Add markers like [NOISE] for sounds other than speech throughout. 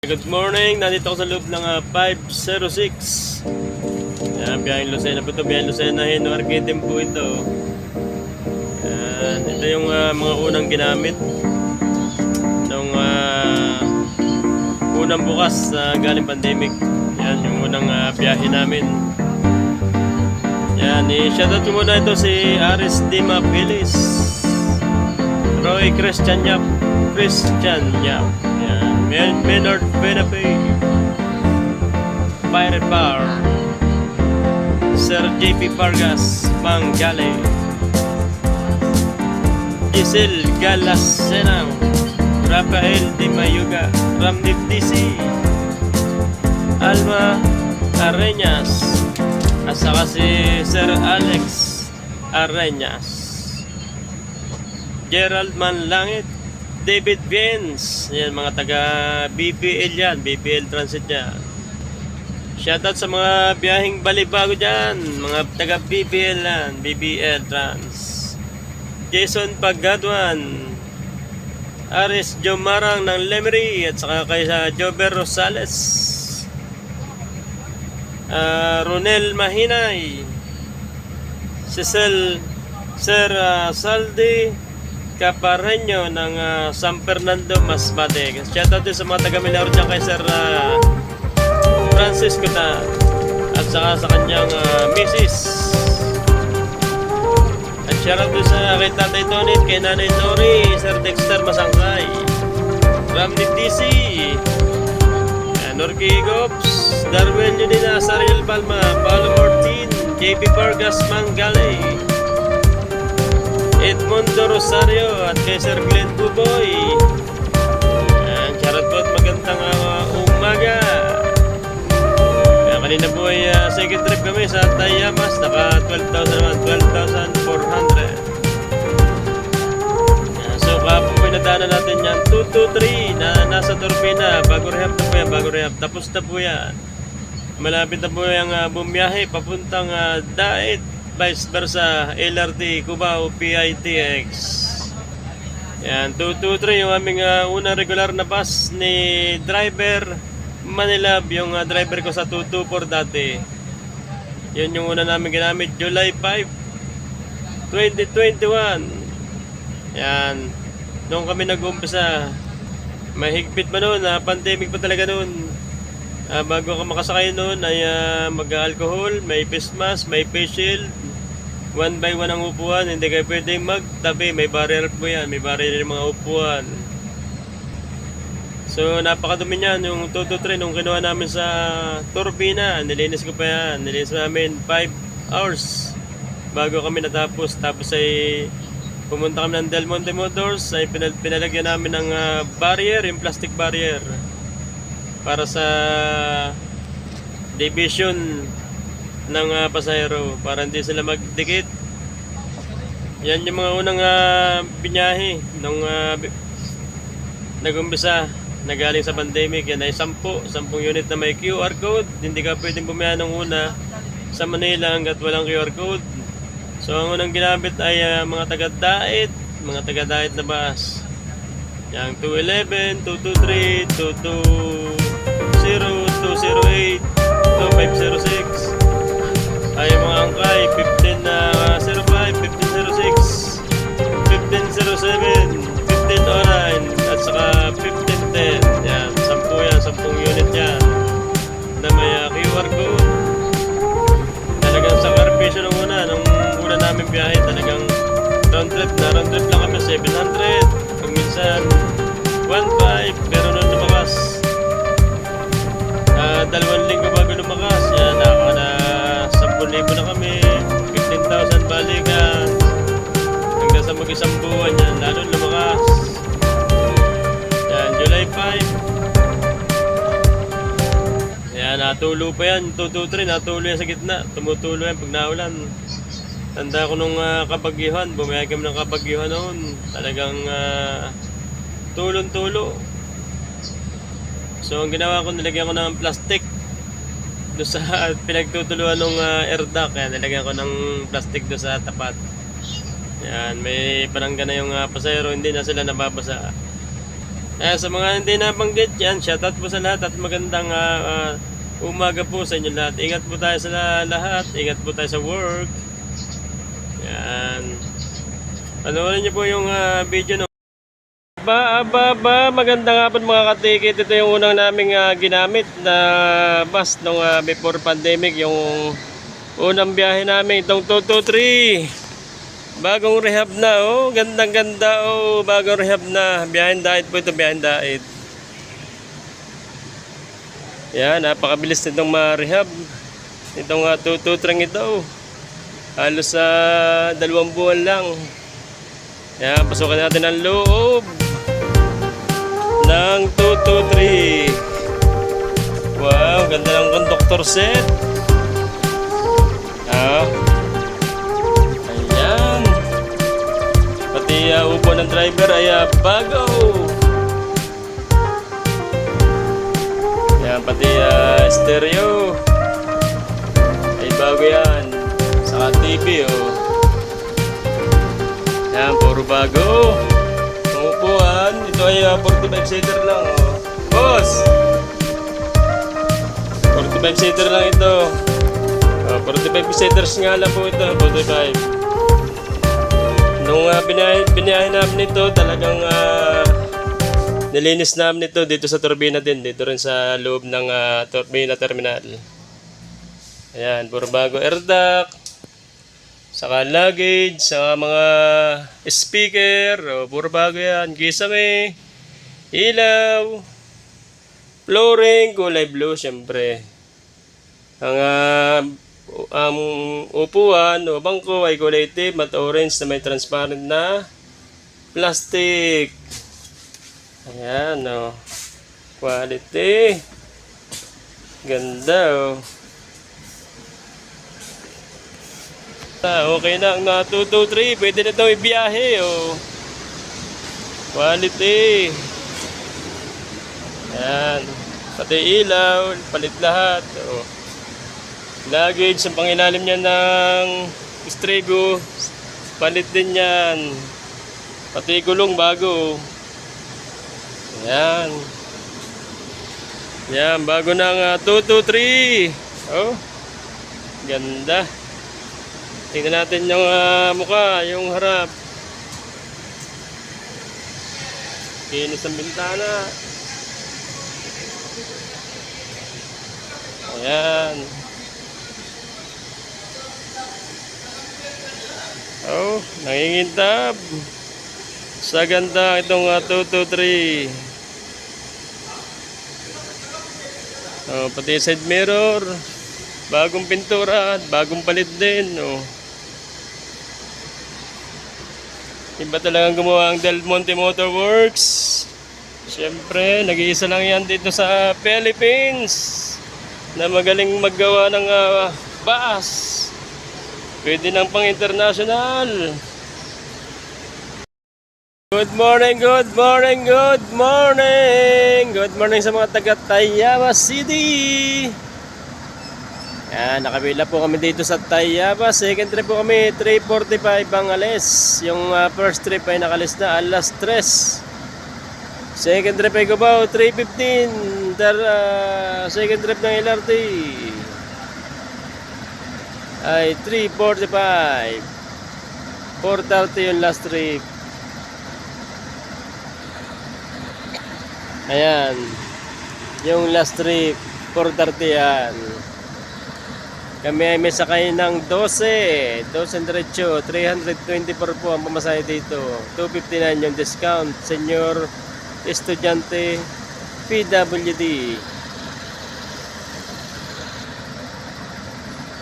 Good morning, nandito ako sa loob ng ah, 506 Yan, biyaheng Lucena po ito, biyaheng Lucena Hino Arquitim po ito. Yan, ito yung ah, mga unang ginamit nung ah, unang bukas na galing pandemic. Yan, yung unang ah, biyahe namin. Yan, i-shoutout ko muna ito si Aris Dima Pilis Roy Christian Yap Christian Yap Men Menard Benape Pirate Bar. Sir JP Vargas Mangale Giselle Galasenang Rafael Di Mayuga Ramnip DC Alma Arenas at si Sir Alex Arenas Gerald Manlangit, David Vince, yan mga taga BPL yan, BPL Transit yan. Shoutout sa mga biyaheng balibago dyan, mga taga BPL yan, BBL Trans. Jason Paggadwan, Aris Jomarang ng Lemery, at saka kay sa Jober Rosales. Ah, Ronel Mahinay, Cecil Sir ah, Saldi Capareño ng ah, San Fernando Masbate. Shoutout din sa mga taga Milagro dyan kay Sir ah, Francisco ta at saka sa kanyang ah, misis. At shoutout din sa kay Tatay Tony, kay Nanay Tori, Sir Dexter Masangkay, Ramnip DC, uh, Norky Gops, Darwin Yunina, Sariel Palma, Paolo Martin, JP Vargas Mangale, Edmundo Rosario at kay Sir Glenn Buboy. Yan, charot po at magandang uh, umaga. Kaya kanina po ay uh, second trip kami sa Tayamas. Naka 12,000 naman, 12,400. Yan, So kahapon po natin yan 223 na nasa Turbina. Bago rehab na po yan, bago rehab. Tapos na po yan. Malapit na po yung uh, bumiyahe papuntang uh, Daet vice versa LRT Cubao PITX yan 223 yung aming uh, unang regular na bus ni driver Manilab yung uh, driver ko sa 224 dati. Yun yung una namin ginamit July 5 2021 yan nung kami nag-umpisa. Mahigpit pa noon? Na pandemic pa talaga noon. Ah, bago ka makasakay noon ay ah, mag-alcohol, may face mask, may face shield. One by one ang upuan, hindi kayo pwedeng magtabi, may barrier po yan, may barrier yung mga upuan. So napakadumi niyan yung 223 nung kinuha namin sa Turbina, nilinis ko pa yan, nilinis namin 5 hours bago kami natapos. Tapos ay pumunta kami ng Del Monte Motors, ay pinal- pinalagyan namin ng ah, barrier, yung plastic barrier para sa division ng uh, pasahero para hindi sila magdikit. Yan yung mga unang uh, binyahe nung uh, nag-umpisa na galing sa pandemic. Yan ay 10, 10 unit na may QR code. Hindi ka pwedeng bumiyahe ng una sa Manila hanggat walang QR code. So ang unang ginamit ay uh, mga taga-daet, mga taga-daet na bus. Yang 211, 223, 220, 208, 2506. Ay mga angkay, 15 na 05, 1506, 1507, 1509, natulo pa yan 223 natulo yan sa gitna tumutulo yan pag naulan Tanda ko nung uh, kabagyuhan, bumiyag kami ng kabagyuhan noon. Talagang uh, tulong-tulo. So ang ginawa ko, nilagyan ko ng plastic do sa [LAUGHS] pinagtutuluan ng uh, air duct. Kaya nilagyan ko ng plastic do sa tapat. Yan, may panangga na yung uh, pasayro, hindi na sila nababasa. Eh, sa mga hindi nabanggit yan, shoutout po sa lahat at magandang ah, ah, umaga po sa inyo lahat. Ingat po tayo sa lahat. Ingat po tayo sa work. Yan. Panoorin niyo po yung ah, video no. Ba, ba, ba, magandang hapon mga katikit. Ito yung unang naming ah, ginamit na bus nung ah, before pandemic. Yung unang biyahe namin, itong 223. Bagong rehab na, oh. Gandang ganda, oh. Bagong rehab na. Behind diet po ito, behind diet. Yan, napakabilis nitong ma-rehab. Itong uh, tututrang ito. Halos sa dalawang buwan lang. Yan, pasukan natin ang loob ng 223. Wow, ganda ng conductor set. Ah, Ayan. Pati uh, upo ng driver ay uh, bago. Ayan, pati uh, stereo. Ay bago yan. Saka TV oh. Ayan, puro bago. Ang ito ay uh, 45 seater lang oh. Boss! 45 seater lang ito. Uh, 45 seaters nga lang po ito, 45. Nung uh, binahe, binahe namin ito, talagang uh, nilinis namin ito dito sa turbina din, dito rin sa loob ng uh, turbina terminal. Ayan, puro bago air duct, saka luggage, saka mga speaker, oh, puro bago yan, gisame, ilaw, flooring, kulay blue, syempre. Ang ah, ang upuan o bangko ay kulay itim at orange na may transparent na plastic. Ayan o. Quality. Ganda o. Ah, okay na ang na 2, 2, 3. Pwede na itong ibiyahe o. Quality. Ayan. Pati ilaw, palit lahat. O. Luggage, ang pangilalim niya ng Strego, palit din yan. Pati gulong bago. Yan. Yan, bago ng uh, 223. Oh, ganda. Tingnan natin yung ah, mukha, yung harap. Kinis ang bintana. Ayan. Oh, nangingintab. Sa ganda itong uh, 223. Oh, pati side mirror. Bagong pintura at bagong palit din. Oh. Iba talagang gumawa ang Del Monte Motor Works. Siyempre, nag-iisa lang yan dito sa Philippines na magaling maggawa ng uh, bus. Pwede nang pang international. Good morning, good morning, good morning. Good morning sa mga taga Tayaba City. Yan, nakabila po kami dito sa Tayaba. Second trip po kami, 3.45 ang alis. Yung uh, first trip ay nakalis na alas 3. Second trip ay Cubao, 3.15. Ter, uh, second trip ng LRT ay 3.45 4.30 yung last trip ayan. Yung last trip 4.30 yan. Kami ay may sakay ng 12 12 diretso 324 po ang pamasahe dito. 259 yung discount senior estudyante PWD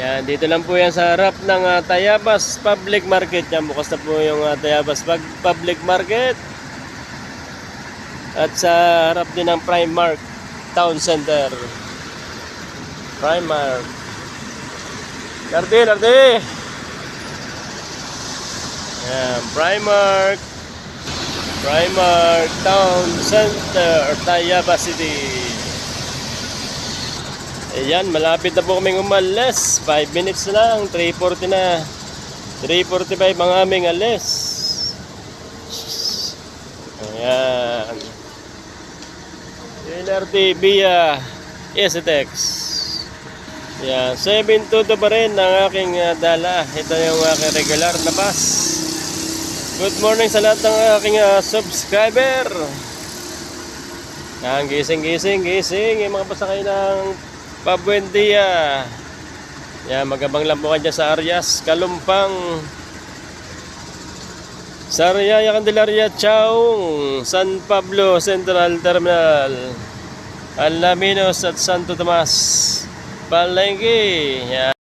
Yan, dito lang po yan sa harap ng uh, Tayabas Public Market. Yan, bukas na po yung uh, Tayabas Public Market. At sa harap din ng Primark Town Center. Primark. Larte, larte! Yan, Primark. Primark Town Center, Tayabas City. Ayan, malapit na po kaming umalis. 5 minutes lang, 3.40 na. 3.45 ang aming alis. Ayan. LRT via STX. Yan, 722 pa rin ang aking ah, dala. Ito yung aking regular na bus. Good morning sa lahat ng aking ah, subscriber. Yan, gising, gising, gising. Yung mga pasakay ng Pabuendia. Yan, magabang lambukan dyan sa Arias, Kalumpang. Sariaya Candelaria Chaong, San Pablo Central Terminal, Alaminos at Santo Tomas, Palengke. Yan.